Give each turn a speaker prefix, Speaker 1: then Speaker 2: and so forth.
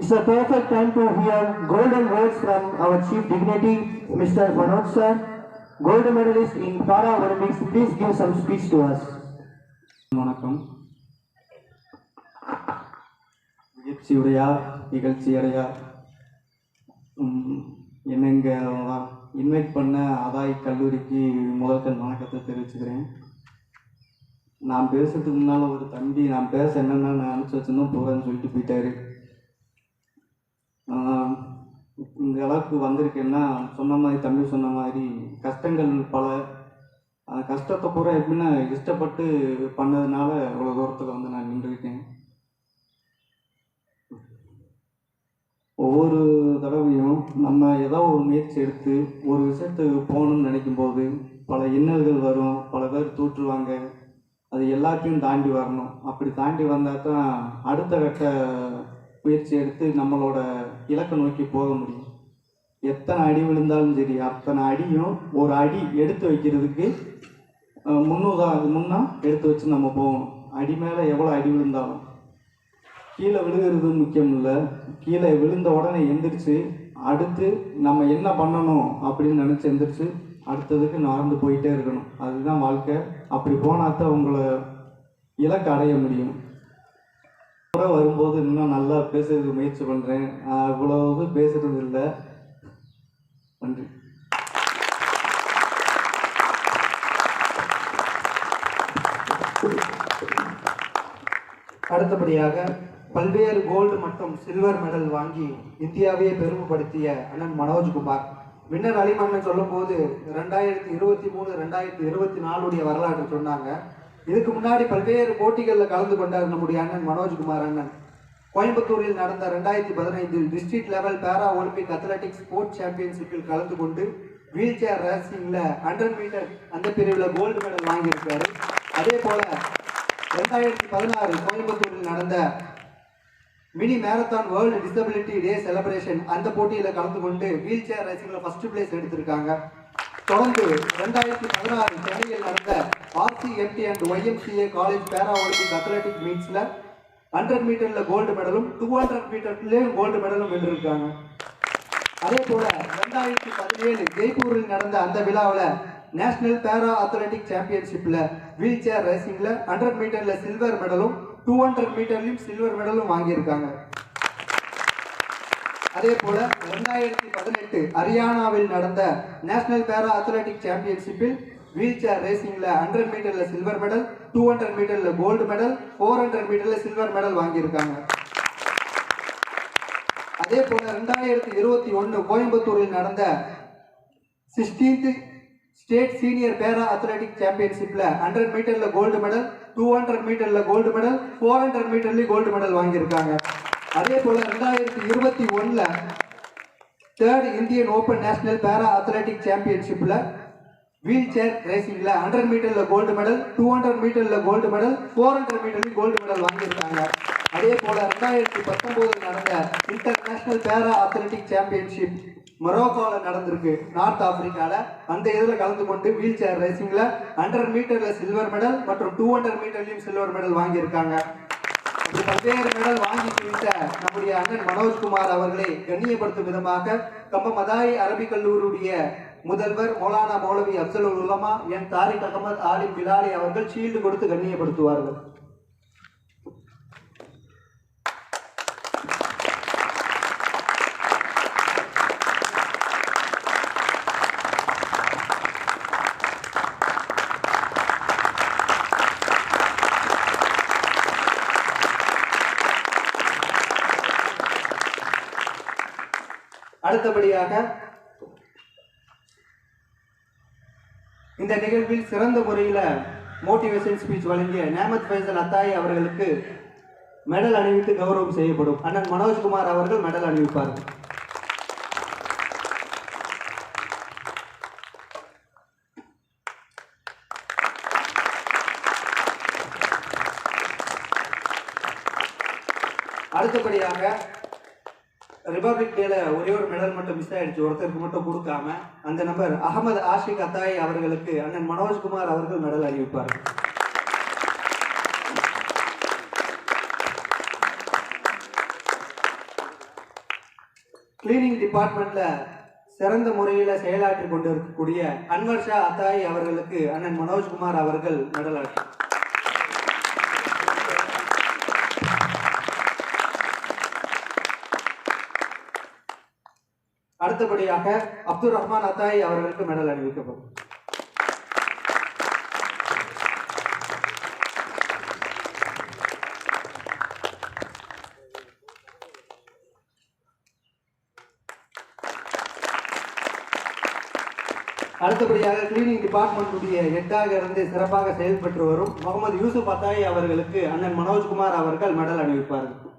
Speaker 1: It's a perfect time to hear golden words from our chief dignity, Mr. Manoj sir, gold medalist in Para Olympics. Please give some speech to us.
Speaker 2: வணக்கம் நிகழ்ச்சியுடையா நிகழ்ச்சியடையா ம், invite பண்ண அதாய் கல்லூரிக்கு முதல்கண் வணக்கத்தை தெரிவிச்சுக்கிறேன் நான் பேசுறதுக்கு முன்னால் ஒரு தம்பி நான் பேச என்னென்ன நான் அனுப்பிச்சு வச்சிருந்தோம் போகிறேன்னு சொல்லிட்டு போயிட்டாரு இந்த அளவுக்கு வந்திருக்கேன்னா சொன்ன மாதிரி தம்பி சொன்ன மாதிரி கஷ்டங்கள் பல. அந்த கஷ்டத்தை பூரா எப்படின்னா இஷ்டப்பட்டு பண்ணதுனால இவ்வளோ தூரத்தில் வந்து நான் நின்றுருக்கேன் ஒவ்வொரு தடவையும் நம்ம ஏதோ ஒரு முயற்சி எடுத்து ஒரு விஷயத்துக்கு போகணும்னு நினைக்கும் போது பல இன்னல்கள் வரும் பல பேர் தூற்றுவாங்க. அது எல்லாத்தையும் தாண்டி வரணும். அப்படி தாண்டி வந்தால் தான் அடுத்த கட்ட முயற்சி எடுத்து நம்மளோட இலக்கை நோக்கி போக முடியும். எத்தனை அடி விழுந்தாலும் சரி அத்தனை அடியும் ஒரு அடி எடுத்து வைக்கிறதுக்கு முன்னூதா அது முன்னா எடுத்து வச்சு நம்ம போகணும். அடி மேலே எவ்வளோ அடி விழுந்தாலும். கீழே விழுகிறது முக்கியம் இல்லை. கீழே விழுந்த உடனே எந்திரிச்சு அடுத்து நம்ம என்ன பண்ணணும் அப்படின்னு நினச்சி எந்திரிச்சு அடுத்ததுக்கு நடந்து போயிட்டே இருக்கணும். அதுதான் வாழ்க்கை. அப்படி போனால் தான் உங்களை இலக்கு அடைய முடியும். கூட வரும்போது இன்னும் நல்லா பேசுறதுக்கு முயற்சி பண்ணுறேன் இவ்வளவு பேசுறது இல்லை. நன்றி
Speaker 3: அடுத்தபடியாக பல்வேறு கோல்டு மற்றும் சில்வர் மெடல் வாங்கி இந்தியாவையே பெருமைப்படுத்திய அண்ணன் மனோஜ்குமார் வின்னர் அலிமன்னன் சொல்லும்போது ரெண்டாயிரத்தி இருபத்தி மூணு ரெண்டாயிரத்தி இருபத்தி நாலுடைய வரலாற்று சொன்னாங்க. இதுக்கு முன்னாடி பல்வேறு போட்டிகளில் கலந்து கொண்டார் நம்முடைய அண்ணன் மனோஜ்குமார் அண்ணன். கோயம்புத்தூரில் நடந்த ரெண்டாயிரத்தி பதினைந்தில் district level para Olympic athletics sports சாம்பியன்ஷிப்பில் கலந்து கொண்டு வீல் சேர் ரேசிங்கில் ஹண்ட்ரட் மீட்டர் அந்த பிரிவில் கோல்டு மெடல் வாங்கியிருக்காரு. அதே போல ரெண்டாயிரத்தி பதினாறு கோயம்புத்தூரில் நடந்த mini marathon world disability day celebration அந்த போட்டியில் கலந்து கொண்டு வீல் சேர் ரேசிங்கில் ஃபர்ஸ்ட் பிளேஸ் எடுத்திருக்காங்க. தொடர்ந்து ரெண்டாயிரத்தி பதினாறு சென்னையில் நடந்த RCMT and YMCA college para Olympic athletic மீட்ஸில் hundred மீட்டரில் கோல்டு மெடலும் டூ ஹண்ட்ரட் மீட்டர்லேயும் கோல்டு மெடலும் வென்றிருக்காங்க. அதே போல ரெண்டாயிரத்தி பதினேழு ஜெய்ப்பூரில் நடந்த அந்த விழாவில் நேஷனல் பேரா அத்லெட்டிக் சாம்பியன்ஷிப்ல வீல் சேர் ரேசிங்ல ஹண்ட்ரட் மீட்டர்ல சில்வர் மெடலும் டூ ஹண்ட்ரட் மீட்டர்லயும் சில்வர் மெடலும் வாங்கியிருக்காங்க. அதே போல ரெண்டாயிரத்தி பதினெட்டு ஹரியானாவில் நடந்த நேஷனல் பேரா அத்லெட்டிக் சாம்பியன்ஷிப்பில் வீல் சேர் ரேசிங்ல ஹண்ட்ரட் மீட்டர்ல சில்வர் மெடல் டூ ஹண்ட்ரட் மீட்டர்ல கோல்டு மெடல் ஃபோர் ஹண்ட்ரட் மீட்டர்ல சில்வர் மெடல் வாங்கியிருக்காங்க. அதே போல ரெண்டாயிரத்தி இருபத்தி ஒன்று கோயம்புத்தூரில் நடந்த sixteenth state senior para athletic சாம்பியன்ஷிப்பில் hundred மீட்டரில் கோல்டு மெடல் டூ ஹண்ட்ரட் மீட்டரில் கோல்டு மெடல் ஃபோர் ஹண்ட்ரட் மீட்டர்லேயும் கோல்டு மெடல் வாங்கியிருக்காங்க. அதே போல் ரெண்டாயிரத்தி இருபத்தி ஒன்றில் third Indian open national para athletic சாம்பியன்ஷிப்பில் wheel chair ரேசிங்ல ஹண்ட்ரட் மீட்டர்ல கோல்டு மெடல் டூ ஹண்ட்ரட் மீட்டர்ல கோல்டு மெடல் ஃபோர் ஹண்ட்ரட் மீட்டர்லயும் கோல்டு மெடல் வாங்கியிருக்காங்க. அதே போல ரெண்டாயிரத்தி பத்தொன்பதில் நடந்த இன்டர்நேஷனல் பேரா அத்லெட்டிக் சாம்பியன்ஷிப் மொரோக்கோவில் நடந்திருக்கு நார்த் ஆப்பிரிக்காவில் அந்த இதில் கலந்து கொண்டு வீல் சேர் ரேசிங்கில் ஹண்ட்ரட் மீட்டரில் சில்வர் மெடல் மற்றும் டூ ஹண்ட்ரட் மீட்டர்லையும் சில்வர் மெடல் வாங்கியிருக்காங்க. பல்வேறு மெடல் வாங்கி குவித்த நம்முடைய அண்ணன் மனோஜ்குமார் அவர்களை கண்ணியப்படுத்தும் விதமாக கம்ப மதாய் அரபிக் கல்லூரியுடைய முதல்வர் மௌலானா மௌலவி அப்சல் உலமா என் தாரிக் அகமது ஆலிம் பிலாலி அவர்கள் ஷீல்டு கொடுத்து கண்ணியப்படுத்துவார்கள். அடுத்தபடியாக இந்த நிகழ்வில் சிறந்த முறையில் மோட்டிவேஷன் ஸ்பீச் வழங்கிய நேமத் ஃபைசல் அத்தாயி அவர்களுக்கு மெடல் அணிவித்து கௌரவம் செய்யப்படும். அண்ணன் மனோஜ்குமார் அவர்கள் மெடல் அணிவிப்பார்கள் அடுத்தபடியாக ரிபப்ளிக் டேல ஒரே ஒரு மெடல் மட்டும் மிஸ் ஆயிடுச்சு. ஒருத்தருக்கு மட்டும் கொடுக்காம அந்த நபர் அகமது ஆஷிக் அத்தாய் அவர்களுக்கு அண்ணன் மனோஜ்குமார் அவர்கள் மெடல் அறிவிப்பார். கிளீனிங் டிபார்ட்மெண்ட்ல சிறந்த முறையில் செயலாற்றி கொண்டு இருக்கக்கூடிய அன்வர் ஷா அத்தாய் அவர்களுக்கு அண்ணன் மனோஜ்குமார் அவர்கள் மெடல் அளித்தார். அடுத்தபடியாக அப்துல் ரஹ்மான் அத்தாய் அவர்களுக்கு மெடல் அணிவிக்கப்படும் அடுத்தபடியாக கிளீனிங் டிபார்ட்மெண்ட்டுடைய ஹெட்டாக இருந்து சிறப்பாக செயல்பட்டு வரும் முகமது யூசுப் அத்தாய் அவர்களுக்கு அண்ணன் மனோஜ்குமார் அவர்கள் மெடல் அணிவிப்பார்கள்.